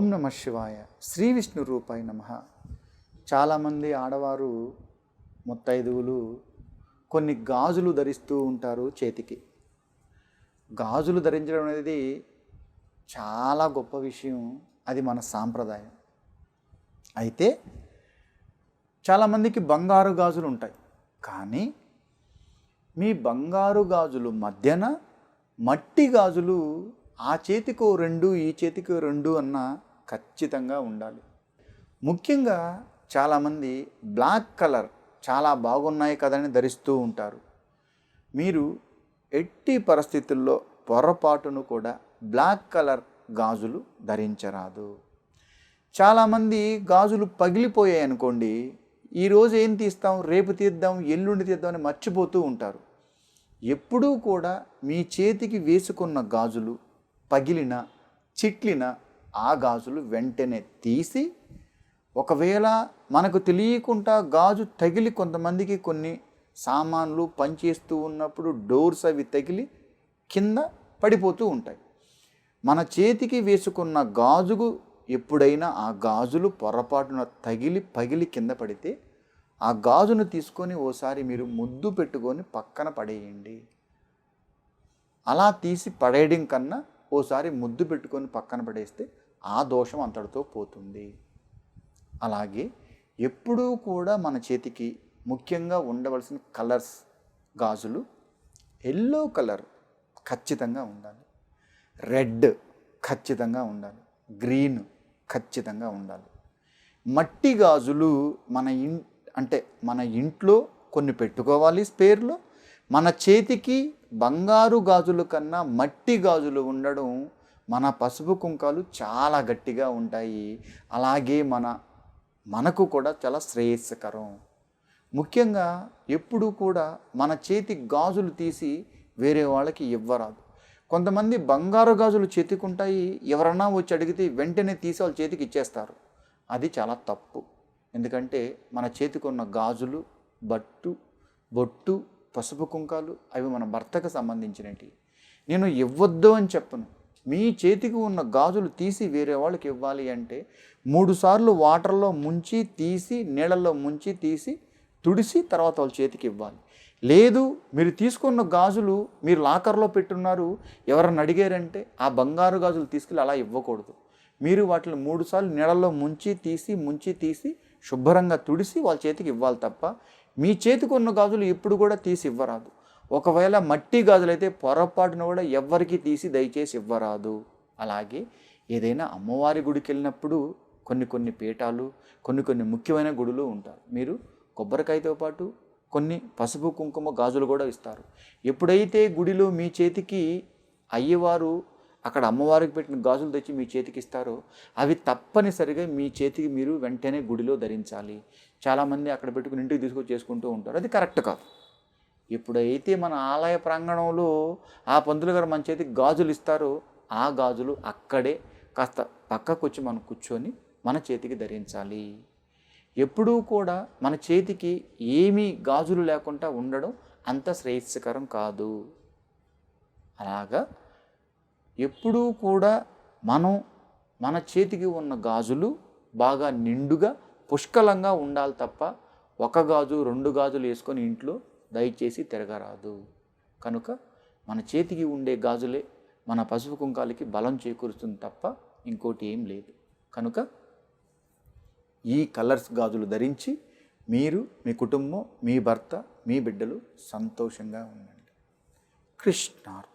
నమ శివాయ. శ్రీ విష్ణు రూపాయ నమ. చాలామంది ఆడవారు ముత్తైదువులు కొన్ని గాజులు ధరిస్తూ ఉంటారు చేతికి. గాజులు ధరించడం అనేది చాలా గొప్ప విషయం. అది మన సాంప్రదాయం. అయితే చాలామందికి బంగారు గాజులు ఉంటాయి. కానీ మీ బంగారు గాజులు మధ్యన మట్టి గాజులు ఆ చేతికో రెండు ఈ చేతికో రెండు అన్న ఖచ్చితంగా ఉండాలి. ముఖ్యంగా చాలామంది బ్లాక్ కలర్ చాలా బాగున్నాయి కదని ధరిస్తూ ఉంటారు. మీరు ఎట్టి పరిస్థితుల్లో పొరపాటును కూడా బ్లాక్ కలర్ గాజులు ధరించరాదు. చాలామంది గాజులు పగిలిపోయాయి అనుకోండి ఈరోజు ఏం తీస్తాం రేపు తీద్దాం ఎల్లుండి తీద్దాం అని మర్చిపోతూ ఉంటారు. ఎప్పుడూ కూడా మీ చేతికి వేసుకున్న గాజులు పగిలిన చిట్లిన ఆ గాజులు వెంటనే తీసి ఒకవేళ మనకు తెలియకుండా గాజు తగిలి కొంతమందికి కొన్ని సామాన్లు పనిచేస్తూ ఉన్నప్పుడు డోర్స్ అవి తగిలి కింద పడిపోతూ ఉంటాయి. మన చేతికి వేసుకున్న గాజుకు ఎప్పుడైనా ఆ గాజులు పొరపాటున తగిలి పగిలి కింద పడితే ఆ గాజును తీసుకొని ఓసారి మీరు ముద్దు పెట్టుకొని పక్కన పడేయండి. అలా తీసి పడేయడం కన్నా ఓసారి ముద్దు పెట్టుకొని పక్కన పడేస్తే ఆ దోషం అంతటితో పోతుంది. అలాగే ఎప్పుడూ కూడా మన చేతికి ముఖ్యంగా ఉండవలసిన కలర్స్ గాజులు ఎల్లో కలర్ ఖచ్చితంగా ఉండాలి. రెడ్ ఖచ్చితంగా ఉండాలి. గ్రీన్ ఖచ్చితంగా ఉండాలి. మట్టి గాజులు మన ఇన్ అంటే మన ఇంట్లో కొన్ని పెట్టుకోవాలి స్పేర్లో మన చేతికి బంగారు గాజుల కన్నా మట్టి గాజులు ఉండడం మన పసుపు కుంకాలు చాలా గట్టిగా ఉంటాయి. అలాగే మన మనకు కూడా చాలా శ్రేయస్కరం. ముఖ్యంగా ఎప్పుడూ కూడా మన చేతి గాజులు తీసి వేరే వాళ్ళకి ఇవ్వరాదు. కొంతమంది బంగారు గాజులు చేతికుంటాయి. ఎవరన్నా వచ్చి అడిగితే వెంటనే తీసి వాళ్ళ చేతికి ఇచ్చేస్తారు. అది చాలా తప్పు. ఎందుకంటే మన చేతికి ఉన్న గాజులు బట్టు బొట్టు పసుపు కుంకాలు అవి మన భర్తకు సంబంధించినవి. నేను ఇవ్వద్దు అని చెప్పను. మీ చేతికి ఉన్న గాజులు తీసి వేరే వాళ్ళకి ఇవ్వాలి అంటే మూడుసార్లు వాటర్లో ముంచి తీసి నీళ్ళల్లో ముంచి తీసి తుడిసి తర్వాత వాళ్ళ చేతికి ఇవ్వాలి. లేదు మీరు తీసుకున్న గాజులు మీరు లాకర్లో పెట్టున్నారు ఎవరన్నా అడిగారంటే ఆ బంగారు గాజులు తీసుకెళ్ళి అలా ఇవ్వకూడదు. మీరు వాటిని మూడుసార్లు నీళ్ళల్లో ముంచి తీసి ముంచి తీసి శుభ్రంగా తుడిసి వాళ్ళ చేతికి ఇవ్వాలి తప్ప మీ చేతికి ఉన్న గాజులు ఎప్పుడు కూడా తీసి ఇవ్వరాదు. ఒకవేళ మట్టి గాజులైతే పొరపాటున కూడా ఎవ్వరికి తీసి దయచేసి ఇవ్వరాదు. అలాగే ఏదైనా అమ్మవారి గుడికి వెళ్ళినప్పుడు కొన్ని కొన్ని పీఠాలు కొన్ని కొన్ని ముఖ్యమైన గుడులు ఉంటారు మీరు కొబ్బరికాయతో పాటు కొన్ని పసుపు కుంకుమ గాజులు కూడా ఇస్తారు. ఎప్పుడైతే గుడిలో మీ చేతికి అయ్యవారు అక్కడ అమ్మవారికి పెట్టిన గాజులు తెచ్చి మీ చేతికి ఇస్తారో అవి తప్పనిసరిగా మీ చేతికి మీరు వెంటనే గుడిలో ధరించాలి. చాలామంది అక్కడ పెట్టుకుని ఇంటికి తీసుకొచ్చి చేసుకుంటూ ఉంటారు. అది కరెక్ట్ కాదు. ఎప్పుడైతే మన ఆలయ ప్రాంగణంలో ఆ పంతులు గారు మన చేతికి గాజులు ఇస్తారో ఆ గాజులు అక్కడే కాస్త పక్కకు వచ్చి మనం కూర్చొని మన చేతికి ధరించాలి. ఎప్పుడూ కూడా మన చేతికి ఏమీ గాజులు లేకుండా ఉండడం అంత శ్రేయస్కరం కాదు. అలాగా ఎప్పుడూ కూడా మనం మన చేతికి ఉన్న గాజులు బాగా నిండుగా పుష్కలంగా ఉండాలి తప్ప ఒక గాజు రెండు గాజులు వేసుకొని ఇంట్లో దయచేసి తిరగరాదు. కనుక మన చేతికి ఉండే గాజులే మన పసుపు కుంకాలకి బలం చేకూరుస్తుంది తప్ప ఇంకోటి ఏం లేదు. కనుక ఈ కలర్స్ గాజులు ధరించి మీరు మీ కుటుంబం మీ భర్త మీ బిడ్డలు సంతోషంగా ఉండండి. కృష్ణార్